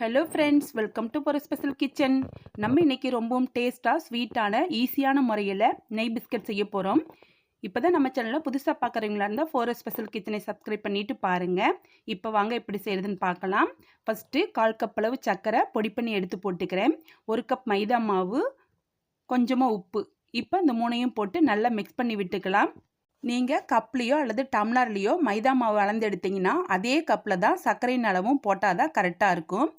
Hello friends welcome to ஒரு special kitchen நம்ம இன்றைக்கி ரொம்பவும் டேஸ்ட்டாக ஸ்வீட்டான ஈஸியான முறையில் நெய் பிஸ்கட் செய்ய போகிறோம் இப்போ தான் நம்ம சேனலில் புதுசாக பார்க்குறீங்களா இருந்தால் ஃபோர் ஸ்பெஷல் கிச்சனை சப்ஸ்கிரைப் பண்ணிவிட்டு பாருங்கள் இப்போ வாங்க எப்படி செய்கிறதுன்னு பார்க்கலாம் ஃபஸ்ட்டு கால் கப் அளவு சர்க்கரை பொடி பண்ணி எடுத்து போட்டுக்கிறேன். ஒரு கப் மைதா மாவு கொஞ்சமாக உப்பு. இப்போ இந்த மூணையும் போட்டு நல்லா மிக்ஸ் பண்ணி விட்டுக்கலாம். நீங்கள் கப்லேயோ அல்லது டம்ளர்லேயோ மைதா மாவு அளந்து எடுத்தீங்கன்னா அதே கப்பில் தான் சர்க்கரையின் அளவும் போட்டால் தான் கரெக்டாக இருக்கும்.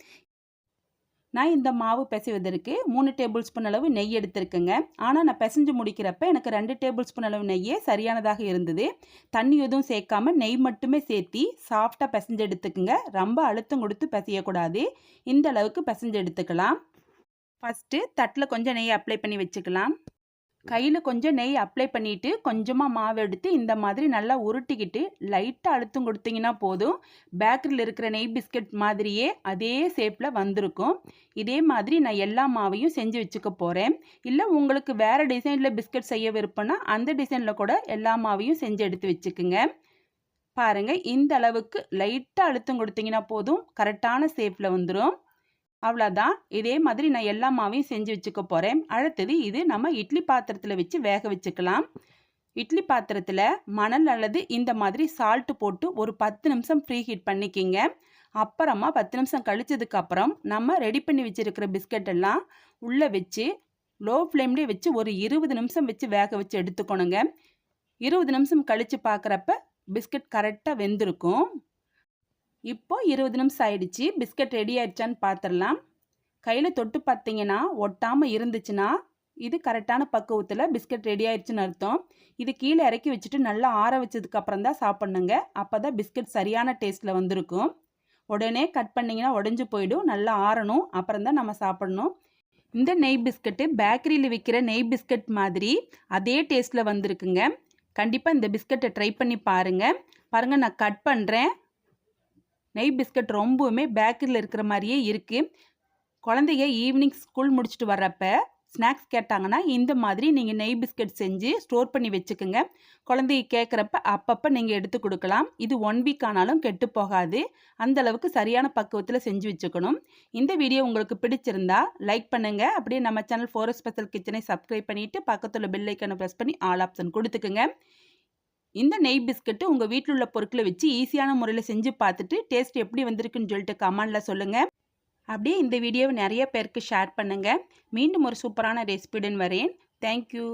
நான் இந்த மாவு பிசைவதற்கு மூணு டேபிள் ஸ்பூன் அளவு நெய் எடுத்திருக்கேங்க. ஆனால் நான் பிசைஞ்சு முடிக்கிறப்ப எனக்கு ரெண்டு டேபிள் ஸ்பூன் அளவு நெய்யே சரியானதாக இருந்தது. தண்ணி எதுவும் சேர்க்காம நெய் மட்டுமே சேர்த்தி சாஃப்டாக பிசைஞ்சு எடுத்துக்குங்க. ரொம்ப அழுத்தம் கொடுத்து பிசையக்கூடாது. இந்த அளவுக்கு பிசைஞ்சு எடுத்துக்கலாம். ஃபஸ்ட்டு தட்டில் கொஞ்சம் நெய் அப்ளை பண்ணி வச்சுக்கலாம். கையில் கொஞ்சம் நெய் அப்ளை பண்ணிவிட்டு கொஞ்சமாக மாவு எடுத்து இந்த மாதிரி நல்லா உருட்டிக்கிட்டு லைட்டாக அழுத்தம் கொடுத்தீங்கன்னா போதும். பேக்கரியில் இருக்கிற நெய் பிஸ்கட் மாதிரியே அதே ஷேப்பில் வந்திருக்கும். இதே மாதிரி நான் எல்லா மாவையும் செஞ்சு வச்சுக்க போகிறேன் இல்லை உங்களுக்கு வேறு டிசைனில் பிஸ்கட் செய்ய விருப்பம்னா அந்த டிசைனில் கூட எல்லா மாவையும் செஞ்சு எடுத்து வச்சுக்குங்க. பாருங்கள் இந்த அளவுக்கு லைட்டாக அழுத்தம் கொடுத்தீங்கன்னா போதும். கரெக்டான ஷேப்பில் வந்துடும் அவ்வளோதான் இதே மாதிரி நான் எல்லா மாவையும் செஞ்சு வச்சுக்க போகிறேன் அடுத்தது இது நம்ம இட்லி பாத்திரத்தில் வச்சு வேக வச்சுக்கலாம். இட்லி பாத்திரத்தில் மணல் அல்லது இந்த மாதிரி சால்ட்டு போட்டு ஒரு பத்து நிமிஷம் ஃப்ரீ ஹீட் பண்ணிக்கிங்க. அப்புறமா பத்து நிமிஷம் கழிச்சதுக்கப்புறம் நம்ம ரெடி பண்ணி வச்சுருக்கிற பிஸ்கட் எல்லாம் உள்ளே வச்சு லோ ஃப்ளேம்லேயே வச்சு ஒரு இருபது நிமிஷம் வச்சு வேக வச்சு எடுத்துக்கணுங்க. இருபது நிமிஷம் கழித்து பார்க்குறப்ப பிஸ்கட் கரெக்டாக வெந்திருக்கும். இப்போ இருபது நிமிஷம் ஆயிடுச்சு. பிஸ்கட் ரெடி ஆயிடுச்சான்னு பார்த்துடலாம் கையில் தொட்டு பார்த்தீங்கன்னா ஒட்டாமல் இருந்துச்சுன்னா இது கரெக்டான பக்குவத்தில் பிஸ்கட் ரெடி ஆயிடுச்சுன்னு அர்த்தம். இது கீழே இறக்கி வச்சுட்டு நல்லா ஆற வச்சதுக்கப்புறம் தான் சாப்பிட்ணுங்க. அப்போ தான் பிஸ்கட் சரியான டேஸ்ட்டில் வந்திருக்கும். உடனே கட் பண்ணிங்கன்னா உடஞ்சி போயிடும். நல்லா ஆறணும். அப்புறம் தான் நம்ம சாப்பிடணும். இந்த நெய் பிஸ்கட்டு பேக்கரியில் விற்கிற நெய் பிஸ்கட் மாதிரி அதே டேஸ்ட்டில் வந்திருக்குங்க. கண்டிப்பாக இந்த பிஸ்கட்டை ட்ரை பண்ணி பாருங்கள் பாருங்கள் நான் கட் பண்ணுறேன் நெய் பிஸ்கட் ரொம்பவுமே பேக்கரியில் இருக்கிற மாதிரியே இருக்குது குழந்தைங்க ஈவினிங் ஸ்கூல் முடிச்சுட்டு வர்றப்ப ஸ்நாக்ஸ் கேட்டாங்கன்னா இந்த மாதிரி நீங்கள் நெய் பிஸ்கட் செஞ்சு ஸ்டோர் பண்ணி வச்சுக்கோங்க. குழந்தைய கேட்குறப்ப அப்பப்போ நீங்கள் எடுத்து கொடுக்கலாம். இது ஒன் வீக் ஆனாலும் கெட்டு போகாது. அந்த அளவுக்கு சரியான பக்குவத்தில் செஞ்சு வச்சுக்கணும். இந்த வீடியோ உங்களுக்கு பிடிச்சிருந்தா லைக் பண்ணுங்கள் அப்படியே நம்ம சேனல் ஃபோர் ஸ்பெஷல் கிச்சனை சப்ஸ்கிரைப் பண்ணிவிட்டு பக்கத்தில் பெல் ஐக்கனை ப்ரெஸ் பண்ணி ஆல் ஆப்ஷன் கொடுத்துக்குங்க. இந்த நெய் பிஸ்கட்டு உங்கள் வீட்டில் உள்ள பொருட்களை வச்சு ஈஸியான முறையில் செஞ்சு பார்த்துட்டு டேஸ்ட் எப்படி வந்திருக்குன்னு சொல்லிட்டு கமெண்டில் சொல்லுங்கள் அப்படியே இந்த வீடியோவை நிறைய பேருக்கு ஷேர் பண்ணுங்கள் மீண்டும் ஒரு சூப்பரான ரெசிபியுடன் வரேன். தேங்க்யூ.